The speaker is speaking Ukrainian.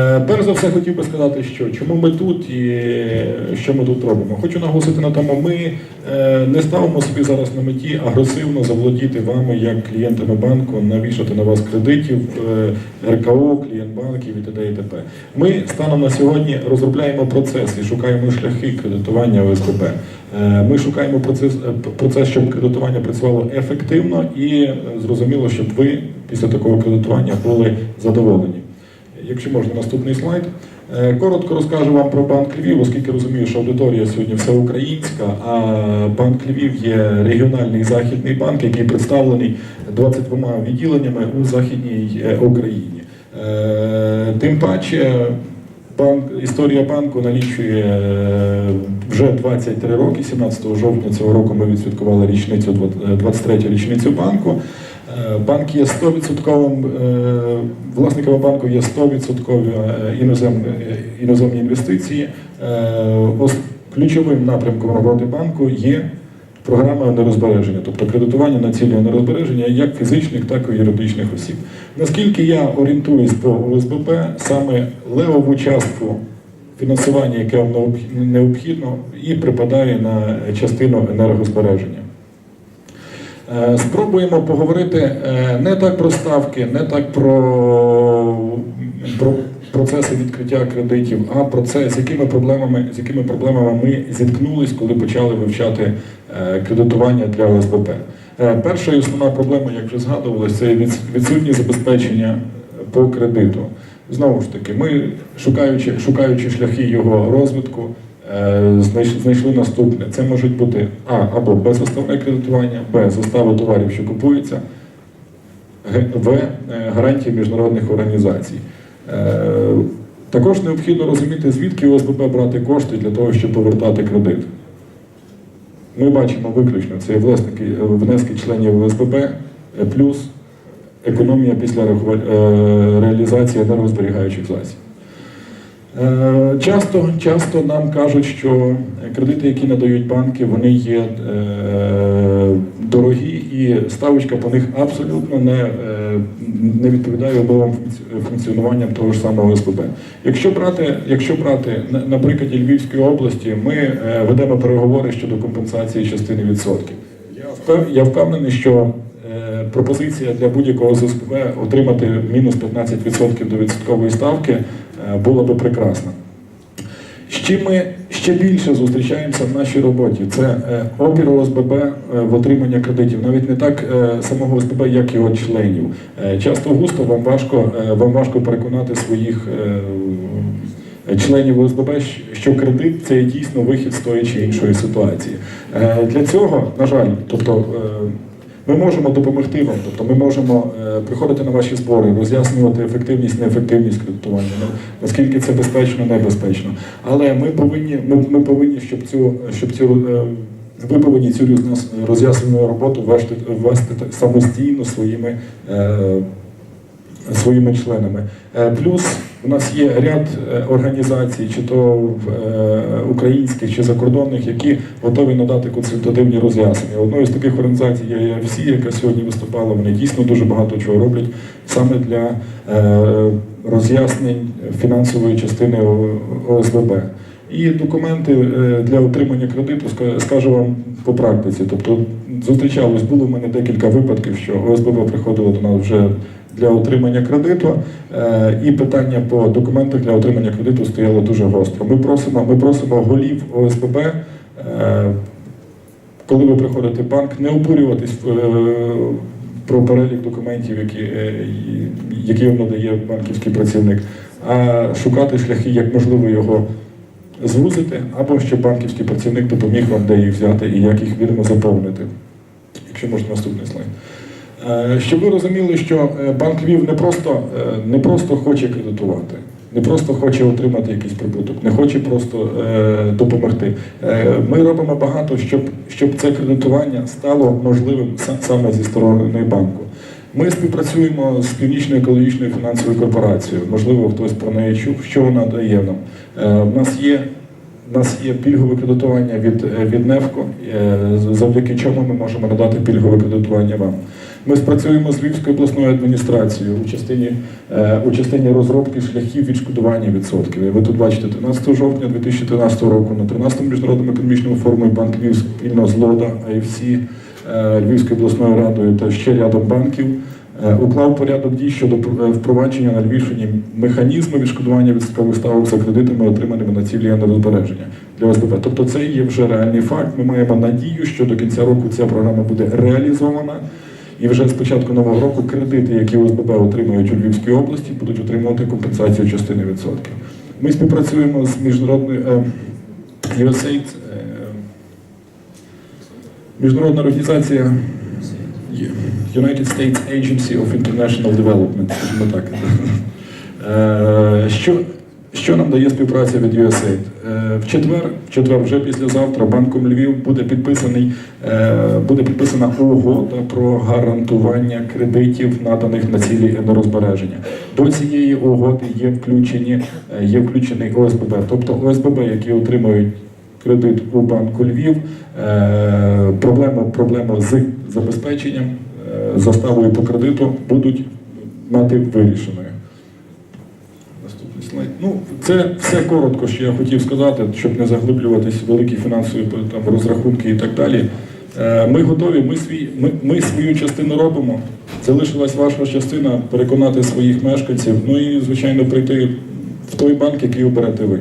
Е, Перш за все хотів би сказати, що чому ми тут і е, що ми тут робимо. Хочу наголосити на тому, ми е, не ставимо собі зараз на меті агресивно заволодіти вами як клієнтами банку, навішати на вас кредитів, РКО, клієнт банків і т.д. і т.п. Ми станом на сьогодні розробляємо процес і шукаємо шляхи кредитування ОСББ. Ми шукаємо процес, процес, щоб кредитування працювало ефективно і зрозуміло, щоб ви після такого кредитування були задоволені. Якщо можна, наступний слайд. Е, Коротко розкажу вам про банк Львів, оскільки розумію, що аудиторія сьогодні всеукраїнська, а банк Львів є регіональний західний банк, який представлений 22 відділеннями у Західній е, Україні. Е, Тим паче, банк, історія банку налічує вже 23 роки. 17 жовтня цього року ми відсвяткували річницю 23 річницю банку. Е, Банк є 100%, е, власниками банку є 100% е, іноземні, іноземні інвестиції. Ключовим напрямком роботи банку є програма нерозбереження, тобто кредитування на цілі нерозбереження як фізичних, так і юридичних осіб. Наскільки я орієнтуюсь по ОСБП, саме левову частку фінансування, яке необхідно, і припадає на частину енергозбереження. Е, Спробуємо поговорити е, не так про ставки, не так про, про процеси відкриття кредитів, а про це, з якими проблемами, з якими проблемами ми зіткнулись, коли почали вивчати е, кредитування для ОСБП. Перша і основна проблема, як вже згадувалося, це відс- відсутність забезпечення по кредиту. Знову ж таки, ми, шукаючи, шукаючи шляхи його розвитку, знайшли наступне. Це можуть бути А або безоставне кредитування, Б застави товарів, що купуються, В е, гарантії міжнародних організацій. Е, Також необхідно розуміти, звідки ОСББ брати кошти для того, щоб повертати кредит. Ми бачимо виключно це власники, е, внески членів ОСББ е, плюс економія після е, реалізації енергозберігаючих засіб. Е, Часто, часто нам кажуть, що кредити, які надають банки, вони є е, дорогі, і ставочка по них абсолютно не, е, не відповідає умовам функці- функціонування того ж самого СББ. Якщо брати, якщо брати на, прикладі Львівської області, ми ведемо переговори щодо компенсації частини відсотків. Я впевнений, що пропозиція для будь-якого ЗСБ отримати мінус 15% до відсоткової ставки е, була би прекрасна. З чим ми ще більше зустрічаємося в нашій роботі? Це е, опір ОСББ е, в отримання кредитів, навіть не так самого ОСББ, як його членів. Часто густо вам важко, вам важко переконати своїх членів ОСББ, що кредит це дійсно вихід з тої чи іншої ситуації. Для цього, на жаль, тобто. Е, ми можемо допомогти вам, тобто ми можемо е, приходити на ваші збори, роз'яснювати ефективність, неефективність кредитування, ну, наскільки це безпечно, небезпечно. Але ми повинні, ми, ми повинні, щоб цю, щоб цю е, ви повинні цю роз'яснену роботу вести, вести самостійно своїми. Своїми членами. Е, Плюс у нас є ряд е, організацій, чи то е, українських, чи закордонних, які готові надати консультативні роз'яснення. Одною з таких організацій є EFC, яка сьогодні виступала. Вони дійсно дуже багато чого роблять саме для роз'яснень фінансової частини ОСББ. І документи для отримання кредиту скажу вам по практиці. Тобто зустрічалось, було в мене декілька випадків, що ОСББ приходило до нас вже для отримання кредиту, е, і питання по документах для отримання кредиту стояло дуже гостро. Ми просимо, ми просимо голів ОСББ, е, коли ви приходите в банк, не обурюватись е, про перелік документів, які, які вам надає банківський працівник, а шукати шляхи, як можливо його звузити, або щоб банківський працівник допоміг вам, де їх взяти і як їх вірно заповнити. Якщо можна наступний слайд. Е, Щоб ви розуміли, що е, банк Львів не просто, е, не просто хоче кредитувати, не просто хоче отримати якийсь прибуток, не хоче просто допомогти. Ми робимо багато, щоб, щоб це кредитування стало можливим саме зі сторони банку. Ми співпрацюємо з Північною екологічною фінансовою корпорацією. Можливо, хтось про неї чув, що вона дає нам. У нас є у нас є пільгове кредитування від, від НЕФКО, завдяки чому ми можемо надати пільгове кредитування вам. Ми спрацюємо з Львівською обласною адміністрацією у частині, е, у частині розробки шляхів відшкодування відсотків. Ви тут бачите 13 жовтня 2013 року на 13-му міжнародному економічному форумі Банк Львів спільно з ЛОДА, IFC, е, Львівською обласною радою та ще рядом банків е, уклав порядок дій щодо впровадження на Львівщині механізму відшкодування відсоткових ставок за кредитами, отриманими на цілі енергозбереження для ОСББ. Тобто це є вже реальний факт. Ми маємо надію, що до кінця року ця програма буде реалізована. І вже з початку нового року кредити, які ОСББ отримують у Львівській області, будуть отримувати компенсацію частини відсотків. Ми співпрацюємо з міжнародною е, USAID, е, міжнародна організація United States Agency of International Development, скажімо так. Е, Що, що нам дає співпраця від USAID? Е, В четвер, в четвер, вже післязавтра, банком Львів буде підписаний е, буде підписана угода про гарантування кредитів, наданих на цілі енергозбереження. До цієї угоди є включені е, є включений ОСББ, тобто ОСББ, які отримують кредит у банку Львів, проблема, проблема з забезпеченням, заставою по кредиту будуть мати вирішеною. Ну, це все коротко, що я хотів сказати, щоб не заглиблюватись в великі фінансові там, розрахунки і так далі. Е, Ми готові, ми, свій, ми, ми свою частину робимо. Залишилась ваша частина переконати своїх мешканців, ну і, звичайно, прийти в той банк, який оберете ви.